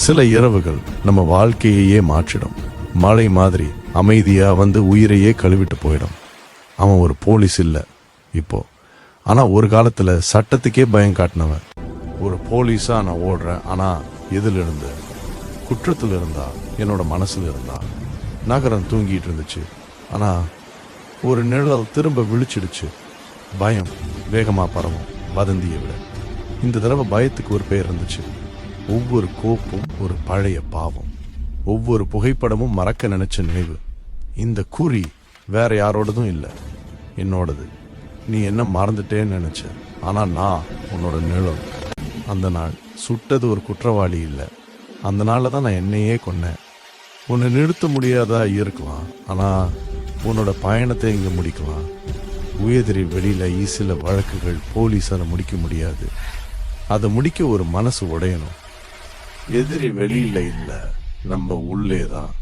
சில இரவுகள் நம்ம வாழ்க்கையையே மாற்றிடும். மழை மாதிரி அமைதியாக வந்து உயிரையே கழுவிட்டு போயிடும். அவன் ஒரு போலீஸ் இல்லை இப்போ. ஆனால் ஒரு காலத்தில் சட்டத்துக்கே பயம் காட்டினவன். ஒரு போலீஸாக நான் ஓடுறேன் ஆனால் எதிலிருந்து? இருந்து குற்றத்துல இருந்தா என்னோட மனசில் இருந்தா. நகரம் தூங்கிட்டு இருந்துச்சு ஆனால் ஒரு நிழல் திரும்ப விழிச்சிடுச்சு. பயம் வேகமாக பரவும் வதந்தியை விட. இந்த தடவை பயத்துக்கு ஒரு பெயர் இருந்துச்சு. ஒவ்வொரு கோப்பும் ஒரு பழைய பாவம். ஒவ்வொரு புகைப்படமும் மறக்க நினைச்ச நினைவு. இந்த குறி வேற யாரோடதும் இல்லை. என்னோடது. நீ என்ன மறந்துட்டேன்னு நினைச்ச. ஆனா நான் உன்னோட நிழல். அந்த நாள் சுட்டது ஒரு குற்றவாளி இல்லை. அந்த நாளில் தான் நான் என்னையே கொன்னேன். உன்னை நிறுத்த முடியாதா இருக்கலாம். ஆனால் உன்னோட பயணத்தை இங்கே முடிக்கலாம். உயர்திரி வெளியில் ஈசில வழக்குகள் போலீஸால் முடிக்க முடியாது. அதை முடிக்க ஒரு மனசு உடையணும். எதிரி வெளியில இல்ல நம்ம உள்ளே தான்